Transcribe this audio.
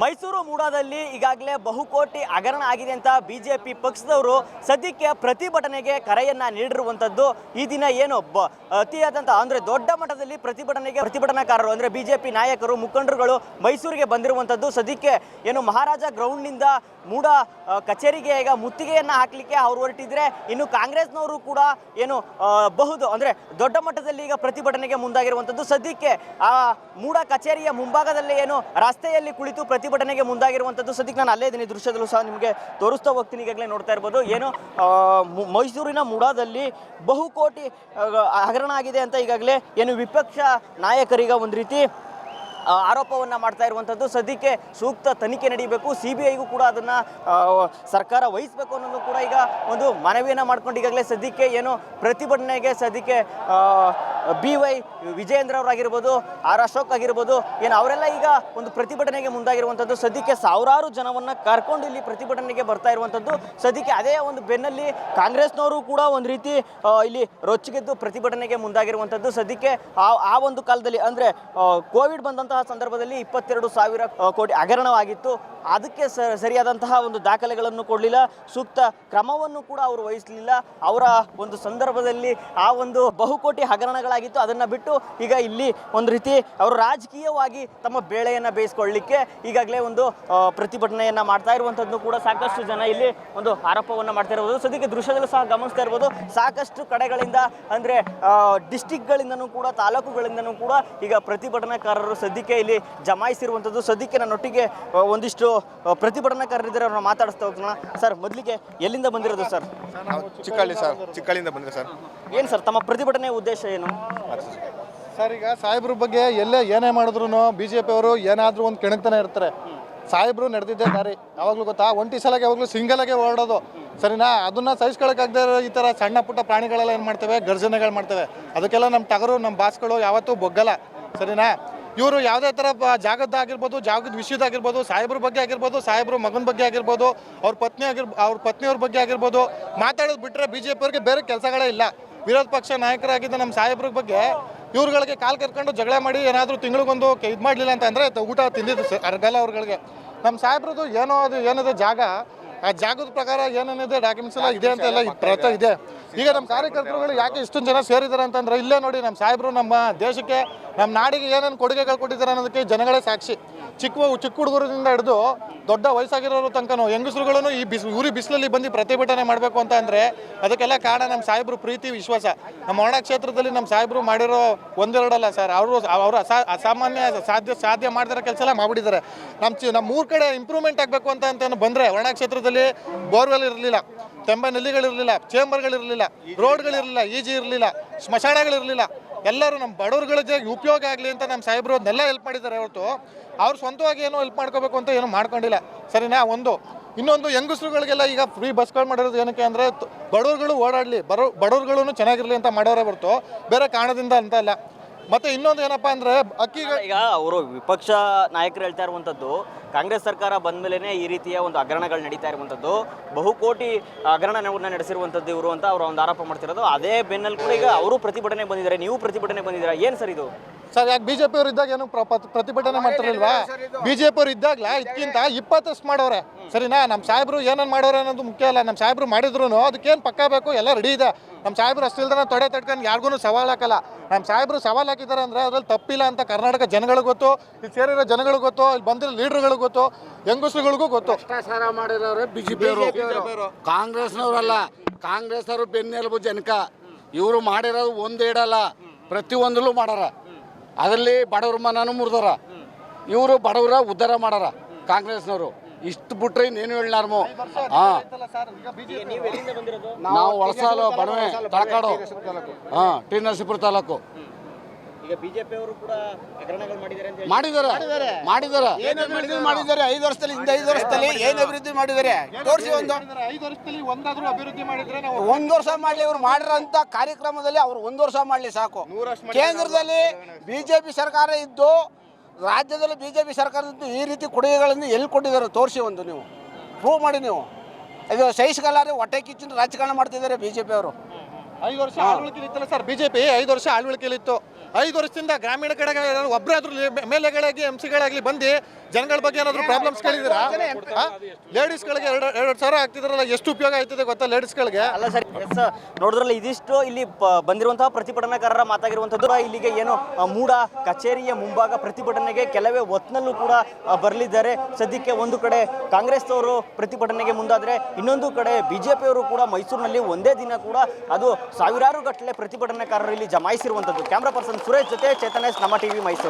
ಮೈಸೂರು ಮೂಡಾದಲ್ಲಿ ಈಗಾಗಲೇ ಬಹುಕೋಟಿ ಹಗರಣ ಆಗಿದೆ ಅಂತ ಬಿಜೆಪಿ ಪಕ್ಷದವರು ಸದ್ಯಕ್ಕೆ ಪ್ರತಿಭಟನೆಗೆ ಕರೆಯನ್ನ ನೀಡಿರುವಂತದ್ದು ಈ ದಿನ ಏನು ಬ ಅಂದ್ರೆ ದೊಡ್ಡ ಮಟ್ಟದಲ್ಲಿ ಪ್ರತಿಭಟನೆಗೆ ಪ್ರತಿಭಟನಾಕಾರರು ಅಂದ್ರೆ ಬಿಜೆಪಿ ನಾಯಕರು, ಮುಖಂಡರುಗಳು ಮೈಸೂರಿಗೆ ಬಂದಿರುವಂತದ್ದು ಸದ್ಯಕ್ಕೆ ಏನು ಮಹಾರಾಜ ಗ್ರೌಂಡ್ನಿಂದ ಮೂಡ ಕಚೇರಿಗೆ ಈಗ ಮುತ್ತಿಗೆಯನ್ನ ಹಾಕಲಿಕ್ಕೆ ಅವರು ಹೊರಟಿದ್ರೆ ಇನ್ನು ಕಾಂಗ್ರೆಸ್ನವರು ಕೂಡ ಏನು ಬಹುದು ಅಂದ್ರೆ ದೊಡ್ಡ ಮಟ್ಟದಲ್ಲಿ ಈಗ ಪ್ರತಿಭಟನೆಗೆ ಮುಂದಾಗಿರುವಂತದ್ದು ಸದ್ಯಕ್ಕೆ ಆ ಮೂಡ ಕಚೇರಿಯ ಮುಂಭಾಗದಲ್ಲಿ ಏನು ರಸ್ತೆಯಲ್ಲಿ ಕುಳಿತು ಪ್ರತಿಭಟನೆಗೆ ಮುಂದಾಗಿರುವಂಥದ್ದು ಸದ್ಯಕ್ಕೆ ನಾನು ಅಲ್ಲೇ ಇದ್ದೀನಿ, ದೃಶ್ಯದಲ್ಲೂ ಸಹ ನಿಮಗೆ ತೋರಿಸ್ತಾ ಹೋಗ್ತೀನಿ ಈಗಾಗಲೇ ನೋಡ್ತಾ ಇರ್ಬೋದು. ಏನು ಮೈಸೂರಿನ ಮುಡಾದಲ್ಲಿ ಬಹುಕೋಟಿ ಹಗರಣ ಆಗಿದೆ ಅಂತ ಈಗಾಗಲೇ ಏನು ವಿಪಕ್ಷ ನಾಯಕರಿಗ ಒಂದು ರೀತಿ ಆರೋಪವನ್ನು ಮಾಡ್ತಾ ಇರುವಂಥದ್ದು ಸದ್ಯಕ್ಕೆ ಸೂಕ್ತ ತನಿಖೆ ನಡೀಬೇಕು. ಸಿ ಬಿ ಐಗೂ ಕೂಡ ಅದನ್ನು ಸರ್ಕಾರ ವಹಿಸಬೇಕು ಅನ್ನೋದು ಕೂಡ ಈಗ ಒಂದು ಮನವಿಯನ್ನು ಮಾಡ್ಕೊಂಡು ಈಗಾಗಲೇ ಸದ್ಯಕ್ಕೆ ಏನು ಪ್ರತಿಭಟನೆಗೆ ಸದ್ಯಕ್ಕೆ ಬಿ ವೈ ವಿಜಯೇಂದ್ರ ಅವರಾಗಿರ್ಬೋದು, ಆರ್ ಅಶೋಕ್ ಆಗಿರ್ಬೋದು, ಏನು ಅವರೆಲ್ಲ ಈಗ ಒಂದು ಪ್ರತಿಭಟನೆಗೆ ಮುಂದಾಗಿರುವಂಥದ್ದು ಸದ್ಯಕ್ಕೆ ಸಾವಿರಾರು ಜನವನ್ನು ಕರ್ಕೊಂಡು ಇಲ್ಲಿ ಪ್ರತಿಭಟನೆಗೆ ಬರ್ತಾ ಇರುವಂಥದ್ದು ಸದ್ಯಕ್ಕೆ ಅದೇ ಒಂದು ಬೆನ್ನಲ್ಲಿ ಕಾಂಗ್ರೆಸ್ನವರು ಕೂಡ ಒಂದು ರೀತಿ ಇಲ್ಲಿ ರೊಚ್ಚಿಗೆದ್ದು ಪ್ರತಿಭಟನೆಗೆ ಮುಂದಾಗಿರುವಂಥದ್ದು ಸದ್ಯಕ್ಕೆ ಆ ಆ ಒಂದು ಕಾಲದಲ್ಲಿ, ಅಂದರೆ ಕೋವಿಡ್ ಬಂದಂತಹ ಸಂದರ್ಭದಲ್ಲಿ ಇಪ್ಪತ್ತೆರಡು ಸಾವಿರ ಕೋಟಿ ಹಗರಣವಾಗಿತ್ತು. ಅದಕ್ಕೆ ಸರಿಯಾದಂತಹ ಒಂದು ದಾಖಲೆಗಳನ್ನು ಕೊಡಲಿಲ್ಲ. ಸೂಕ್ತ ಕ್ರಮವನ್ನು ಕೂಡ ಅವರು ವಹಿಸಲಿಲ್ಲ. ಅವರ ಒಂದು ಸಂದರ್ಭದಲ್ಲಿ ಆ ಒಂದು ಬಹುಕೋಟಿ ಹಗರಣಗಳಾಗಿತ್ತು. ಅದನ್ನು ಬಿಟ್ಟು ಈಗ ಇಲ್ಲಿ ಒಂದು ರೀತಿ ಅವರು ರಾಜಕೀಯವಾಗಿ ತಮ್ಮ ಬೇಳೆಯನ್ನು ಬೇಯಿಸ್ಕೊಳ್ಳಿಕ್ಕೆ ಈಗಾಗಲೇ ಒಂದು ಪ್ರತಿಭಟನೆಯನ್ನು ಮಾಡ್ತಾ ಇರುವಂಥದ್ದು ಕೂಡ ಸಾಕಷ್ಟು ಜನ ಇಲ್ಲಿ ಒಂದು ಆರೋಪವನ್ನು ಮಾಡ್ತಾ ಇರ್ಬೋದು. ಸದ್ಯಕ್ಕೆ ದೃಶ್ಯದಲ್ಲಿ ಸಹ ಗಮನಿಸ್ತಾ ಇರ್ಬೋದು. ಸಾಕಷ್ಟು ಕಡೆಗಳಿಂದ ಅಂದರೆ ಡಿಸ್ಟಿಕ್ಗಳಿಂದನೂ ಕೂಡ, ತಾಲೂಕುಗಳಿಂದನೂ ಕೂಡ ಈಗ ಪ್ರತಿಭಟನಾಕಾರರು ಸದ್ಯಕ್ಕೆ ಇಲ್ಲಿ ಜಮಾಯಿಸಿರುವಂಥದ್ದು. ಸದ್ಯಕ್ಕೆ ನನ್ನೊಟ್ಟಿಗೆ ಒಂದಿಷ್ಟು ಪ್ರತಿಭಟನಾಕಾರರಿದ್ದಾರೆ ಅವ್ರನ್ನ ಮಾತಾಡಿಸ್ತಾ ಹೋಗ್ತಾನ ಸರ್ ಮೊದಲಿಗೆ ಎಲ್ಲಿಂದ ಬಂದಿರೋದು ಸರ್? ನಾವು ಚಿಕ್ಕಳ್ಳಿ ಸರ್ ಚಿಕ್ಕಳ್ಳಿಯಿಂದ ಬಂದ್ರೆ ಸರ್. ಏನು ಸರ್ ತಮ್ಮ ಪ್ರತಿಭಟನೆ ಉದ್ದೇಶ ಏನು? ಸರ್. ಈಗ ಸಾಹೇಬ್ರ ಬಗ್ಗೆ ಎಲ್ಲೇ ಏನೇ ಮಾಡಿದ್ರು ಬಿ ಜೆ ಪಿ ಅವರು ಏನಾದರೂ ಒಂದು ಕೆಣಕ್ತಾನೆ ಇರ್ತಾರೆ. ಸಾಹೇಬ್ರು ನಡೆದಿದ್ದೆ ದಾರಿ. ಯಾವಾಗಲೂ ಗೊತ್ತಾ ಒಂಟಿ ಸಲಗೆ ಯಾವಾಗಲೂ ಸಿಂಗಲಾಗೆ ಓಡೋದು ಸರಿನಾ? ಅದನ್ನ ಸಹಿಸ್ಕೊಳಕಾಗದೆ ಇರೋ ಈ ಥರ ಸಣ್ಣ ಪುಟ್ಟ ಪ್ರಾಣಿಗಳೆಲ್ಲ ಏನು ಮಾಡ್ತೇವೆ? ಗರ್ಜನೆಗಳು ಮಾಡ್ತೇವೆ. ಅದಕ್ಕೆಲ್ಲ ನಮ್ಮ ಟಗರು ನಮ್ಮ ಬಾಸ್ಗಳು ಯಾವತ್ತೂ ಬೊಗ್ಗಲ್ಲ. ಸರಿನಾ? ಇವರು ಯಾವುದೇ ಥರ ಜಾಗದ್ದಾಗಿರ್ಬೋದು ಜಾಗದ ವಿಷಯದಾಗಿರ್ಬೋದು ಸಾಹೇಬ್ರ ಬಗ್ಗೆ ಆಗಿರ್ಬೋದು, ಸಾಹೇಬ್ರ ಮಗನ ಬಗ್ಗೆ ಆಗಿರ್ಬೋದು, ಅವ್ರ ಪತ್ನಿ ಆಗಿರ್, ಅವ್ರ ಪತ್ನಿಯವ್ರ ಬಗ್ಗೆ ಆಗಿರ್ಬೋದು ಮಾತಾಡೋದು ಬಿಟ್ಟರೆ ಬಿ ಜೆ ಪಿಯವ್ರಿಗೆ ಬೇರೆ ಕೆಲಸಗಳೇ ಇಲ್ಲ. ವಿರೋಧ ಪಕ್ಷ ನಾಯಕರಾಗಿದ್ದ ನಮ್ಮ ಸಾಹೇಬ್ರ ಬಗ್ಗೆ ಇವ್ರುಗಳಿಗೆ ಕಾಲು ಕರ್ಕೊಂಡು ಜಗಳ ಮಾಡಿ ಏನಾದರೂ ತಿಂಗಳಿಗೊಂದು ಇದು ಮಾಡಲಿಲ್ಲ ಅಂತ ಅಂದರೆ ಊಟ ತಿಂದಿದ್ದು ಸರ್ ಅರ್ಗಲ್ಲ ಅವ್ರುಗಳಿಗೆ. ನಮ್ಮ ಸಾಹೇಬ್ರದ್ದು ಏನೋ ಅದು, ಏನಿದೆ ಜಾಗ ಆ ಜಾಗದ ಪ್ರಕಾರ ಏನೇನಿದೆ ಡಾಕ್ಯುಮೆಂಟ್ಸ್ ಎಲ್ಲ ಇದೆ ಅಂತ ಎಲ್ಲ ಪ್ರಯತ್ನ ಇದೆ. ಈಗ ನಮ್ಮ ಕಾರ್ಯಕರ್ತರುಗಳು ಯಾಕೆ ಇಷ್ಟೊಂದು ಜನ ಸೇರಿದ್ದಾರೆ ಅಂತಂದ್ರೆ, ಇಲ್ಲೇ ನೋಡಿ ನಮ್ಮ ಸಾಹೇಬರು ನಮ್ಮ ದೇಶಕ್ಕೆ, ನಮ್ಮ ನಾಡಿಗೆ ಏನೇನು ಕೊಡುಗೆಗಳು ಕೊಟ್ಟಿದ್ದಾರೆ ಅನ್ನೋದಕ್ಕೆ ಜನಗಳೇ ಸಾಕ್ಷಿ. ಚಿಕ್ಕ ಚಿಕ್ಕ ಹುಡುಗರಿಂದ ಹಿಡಿದು ದೊಡ್ಡ ವಯಸ್ಸಾಗಿರೋರು ತನಕನೂ ಹೆಂಗಸರುಗಳನ್ನು ಈ ಬಿಸ್ ಊರಿ ಬಿಸಿಲಲ್ಲಿ ಬಂದು ಪ್ರತಿಭಟನೆ ಮಾಡಬೇಕು ಅಂತ ಅಂದರೆ ಅದಕ್ಕೆಲ್ಲ ಕಾರಣ ನಮ್ಮ ಸಾಹೇಬರು ಪ್ರೀತಿ ವಿಶ್ವಾಸ. ನಮ್ಮ ವರ್ಣ ಕ್ಷೇತ್ರದಲ್ಲಿ ನಮ್ಮ ಸಾಹೇಬರು ಮಾಡಿರೋ ಒಂದೆರಡಲ್ಲ ಸರ್. ಅವರು ಅವರು ಅಸಾ ಅಸಾಮಾನ್ಯ ಸಾಧ್ಯ ಸಾಧ್ಯ ಮಾಡಿದಿರೋ ಕೆಲಸ ಎಲ್ಲ ಮಾಡಿಬಿಟ್ಟಿದ್ದಾರೆ. ನಮ್ಮ ಚಿ ನಮ್ಮ ಊರ ಕಡೆ ಇಂಪ್ರೂವ್ಮೆಂಟ್ ಆಗಬೇಕು ಅಂತ ಅಂತ ಬಂದರೆ ವರ್ಣ ಕ್ಷೇತ್ರದಲ್ಲಿ ಬೋರ್ವೆಲ್ ಇರಲಿಲ್ಲ, ತೆಂಬೆ ನಲ್ಲಿಗಳಿರಲಿಲ್ಲ ಚೇಂಬರ್ಗಳಿರಲಿಲ್ಲ ರೋಡ್ಗಳಿರಲಿಲ್ಲ ಈಜಿ ಇರಲಿಲ್ಲ ಸ್ಮಶಾನಗಳಿರಲಿಲ್ಲ ಎಲ್ಲರೂ ನಮ್ಮ ಬಡವ್ರುಗಳಿಗೆ ಉಪಯೋಗ ಆಗಲಿ ಅಂತ ನಮ್ಮ ಸಾಹೇಬರು ಅದನ್ನೆಲ್ಲ ಹೆಲ್ಪ್ ಮಾಡಿದ್ದಾರೆ ಹೊರತು, ಅವ್ರು ಸ್ವಂತವಾಗಿ ಏನೋ ಹೆಲ್ಪ್ ಮಾಡ್ಕೋಬೇಕು ಅಂತ ಏನೂ ಮಾಡ್ಕೊಂಡಿಲ್ಲ. ಸರಿನಾ? ಒಂದು. ಇನ್ನೊಂದು, ಹೆಂಗಸ್ರುಗಳಿಗೆಲ್ಲ ಈಗ ಫ್ರೀ ಬಸ್ಗಳು ಮಾಡಿರೋದು ಏನಕ್ಕೆ ಅಂದರೆ ಬಡವ್ರುಗಳು ಓಡಾಡಲಿ, ಬರೋ ಬಡವ್ರುಗಳೂ ಚೆನ್ನಾಗಿರಲಿ ಅಂತ ಮಾಡೋರೇ ಹೊರತು, ಬೇರೆ ಕಾರಣದಿಂದ ಅಂತ ಅಲ್ಲ. ಮತ್ತು ಇನ್ನೊಂದು ಏನಪ್ಪ ಅಂದ್ರೆ ಅಕ್ಕಿ ಈಗ ಅವರು ವಿಪಕ್ಷ ನಾಯಕರು ಹೇಳ್ತಾ ಇರುವಂಥದ್ದು, ಕಾಂಗ್ರೆಸ್ ಸರ್ಕಾರ ಬಂದ ಈ ರೀತಿಯ ಒಂದು ಹಗರಣಗಳು ನಡೀತಾ ಇರುವಂಥದ್ದು, ಬಹುಕೋಟಿ ಹಗರಣವನ್ನು ನಡೆಸಿರುವಂಥದ್ದು ಇವರು ಅಂತ ಅವರು ಒಂದು ಆರೋಪ ಮಾಡ್ತಿರೋದು. ಅದೇ ಬೆನ್ನಲ್ಲಿ ಕೂಡ ಈಗ ಅವರು ಪ್ರತಿಭಟನೆ ಬಂದಿದ್ದಾರೆ, ನೀವು ಪ್ರತಿಭಟನೆ ಬಂದಿದ್ದೀರಾ, ಏನು ಸರ್ ಇದು? ಸರ್ ಯಾಕೆ ಬಿಜೆಪಿ ಅವ್ರು ಇದ್ದಾಗ ಏನು ಪ್ರ- ಪ್ರ- ಪ್ರತಿಭಟನೆ ಮಾಡ್ತಾರಲ್ವಾ ಬಿಜೆಪಿ ಅವ್ರು ಇದ್ದಾಗಲ ಇದಕ್ಕಿಂತ ಇಪ್ಪತ್ತಷ್ಟು ಮಾಡೋರೆ. ಸರಿನಾ? ನಮ್ಮ ಸಾಹೇಬರು ಏನೇನು ಮಾಡೋರೆ ಅನ್ನೋದು ಮುಖ್ಯ ಅಲ್ಲ. ನಮ್ಮ ಸಾಹೇಬರು ಮಾಡಿದ್ರು ಅದಕ್ಕೇನು ಪಕ್ಕ ಬೇಕು? ಎಲ್ಲ ರೆಡಿ ಇದೆ. ನಮ್ಮ ಸಾಹೇಬ್ರು ಅಷ್ಟಿಲ್ದನ ತೊಡೆ ತಡ್ಕೊಂಡು ಯಾರಿಗೂ ಸವಾಲು ಹಾಕಲ್ಲ. ನಮ್ಮ ಸಾಹೇಬರು ಸವಾಲು ಹಾಕಿದ್ದಾರೆ ಅಂದರೆ ಅದ್ರಲ್ಲಿ ತಪ್ಪಿಲ್ಲ ಅಂತ ಕರ್ನಾಟಕ ಜನಗಳಿಗೆ ಗೊತ್ತು. ಇಲ್ಲಿ ಸೇರಿರೋ ಜನಗಳಿಗೆ ಗೊತ್ತು. ಇಲ್ಲಿ ಬಂದಿರೋ ಲೀಡ್ರ್ಗಳಿಗೆ ಗೊತ್ತು. ಹೆಂಗಸರುಗಳಿಗೂ ಗೊತ್ತು. ಭ್ರಷ್ಟಾಚಾರ ಮಾಡಿರೋರು ಬಿಜೆಪಿ ಅವರು. ಕಾಂಗ್ರೆಸ್ನವರಲ್ಲ ಕಾಂಗ್ರೆಸ್ ಅವರು. ಬೆನ್ನೆಲುಬು ಜನಕ. ಇವರು ಮಾಡಿರೋದು ಒಂದು ಇಡಲ್ಲ. ಪ್ರತಿಯೊಂದಲ್ಲೂ ಮಾಡಾರ. ಅದರಲ್ಲಿ ಬಡವ್ರ ಮನನೂ ಮುರಿದಾರ. ಇವರು ಬಡವರ ಉದ್ಧಾರ ಮಾಡಾರ ಕಾಂಗ್ರೆಸ್ನವರು. ಇಷ್ಟು ಬಿಟ್ರೆ ಇನ್ನೇನು ಹೇಳಾರ್ಮು ಹಾಂ. ನೀವು ಎಲ್ಲಿಂದ ಬಂದಿರೋದು? ನಾವು ಒಳಸಾಲು ಬಡವೆ ತಳಕಾಡು. ಹಾಂ ಟಿ ನರಸೀಪುರ ತಾಲೂಕು. ಈಗ ಬಿಜೆಪಿ ಅವರು ಕೂಡ ಹಗರಣಗಳು ಮಾಡಿದ್ದಾರೆ ಅಂತ ಹೇಳಿ. ಮಾಡಿದ್ದಾರೆ. ಮಾಡಿದ್ದಾರೆ. ಏನ್ ಅಭಿವೃದ್ಧಿ ಮಾಡಿದ್ದಾರೆ? ಐದು ವರ್ಷದಲ್ಲಿ ಹಿಂದೆ ಐದು ವರ್ಷದಲ್ಲಿ ಏನ್ ಅಭಿವೃದ್ಧಿ ಮಾಡಿದ್ದಾರೆ? ತೋರಿಸಿ ಒಂದು. ಐದು ವರ್ಷದಲ್ಲಿ ಒಂದಾದ್ರೂ ಅಭಿವೃದ್ಧಿ ಮಾಡಿದ್ರೆ ನಾವು ಒಂದ್ ವರ್ಷ ಮಾಡ್ಲಿ ಇವ್ರು ಮಾಡಿರೋಂಥ ಕಾರ್ಯಕ್ರಮದಲ್ಲಿ ಅವ್ರು ಒಂದ್ ವರ್ಷ ಮಾಡ್ಲಿ ಸಾಕು. ಕೇಂದ್ರದಲ್ಲಿ ಬಿಜೆಪಿ ಸರ್ಕಾರ ಇದ್ದು ರಾಜ್ಯದಲ್ಲಿ ಬಿಜೆಪಿ ಸರ್ಕಾರದಿಂದ ಈ ರೀತಿ ಕೊಡುಗೆಗಳನ್ನು ಎಲ್ಲಿ ಕೊಟ್ಟಿದ್ದಾರೆ ತೋರಿಸಿ ಒಂದು ನೀವು. ಪ್ರೂವ್ ಮಾಡಿ ನೀವು. ಇದು ಸಹಿಸ್ಕಲ್ಲಾರೆ ಹೊಟ್ಟೆ ಕಿಚ್ಚಿನ ರಾಜಕಾರಣ ಮಾಡ್ತಿದ್ದಾರೆ ಬಿಜೆಪಿ ಅವರು. ಐದು ವರ್ಷ ಆಳ್ವಿಕೆಲಿ ಇತ್ತಲ್ಲ ಸರ್ ಬಿಜೆಪಿ ಐದು ವರ್ಷ ಆಳ್ವಳಿಕೆಯಲ್ಲಿತ್ತು ಇತ್ತು ಐದು ವರ್ಷದಿಂದ ಗ್ರಾಮೀಣ ಕಡೆಗೆ ಒಬ್ಬರಾದ್ರೂ ಮೇಲೆಗಳಾಗಿ ಎಂ ಸಿಗಳಾಗಲಿ ಬಂದು ಜನಗಳ ಬಗ್ಗೆ ಏನಾದ್ರು ಪ್ರಾಬ್ಲಮ್ಸ್ ಕೇಳಿದಿರಾ ಲೇಡೀಸ್ಗಳಿಗೆ ಎರಡು ಎರಡು ಸಾವಿರ ಆಗ್ತಿದ್ರಲ್ಲ ಎಷ್ಟು ಉಪಯೋಗ ಆಯ್ತದೆ ಗೊತ್ತಾ ಲೇಡೀಸ್ಗಳಿಗೆ ಅಲ್ಲ ಸರ್ ಎಸ್ ನೋಡಿದ್ರಲ್ಲ ಇದಿಷ್ಟು ಇಲ್ಲಿ ಬಂದಿರುವಂತಹ ಪ್ರತಿಭಟನಾಕಾರರ ಮಾತಾಗಿರುವಂಥದ್ದು. ಇಲ್ಲಿಗೆ ಏನು ಮೂಡ ಕಚೇರಿಯ ಮುಂಭಾಗ ಪ್ರತಿಭಟನೆಗೆ ಕೆಲವೇ ಹೊತ್ನಲ್ಲೂ ಕೂಡ ಬರಲಿದ್ದಾರೆ. ಸದ್ಯಕ್ಕೆ ಒಂದು ಕಡೆ ಕಾಂಗ್ರೆಸ್ನವರು ಪ್ರತಿಭಟನೆಗೆ ಮುಂದಾದರೆ ಇನ್ನೊಂದು ಕಡೆ ಬಿಜೆಪಿಯವರು ಕೂಡ ಮೈಸೂರಿನಲ್ಲಿ ಒಂದೇ ದಿನ ಕೂಡ ಅದು ಸಾವಿರಾರು ಗಟ್ಟಲೆ ಪ್ರತಿಭಟನಾಕಾರರು ಇಲ್ಲಿ ಜಮಾಯಿಸಿರುವಂಥದ್ದು. ಕ್ಯಾಮ್ರಾ ಪರ್ಸನ್ ಸುರೇಶ್ ಜೊತೆ ಚೇತನೇಶ್ ನಮ್ಮ ಟಿವಿ ಮೈಸೂರು.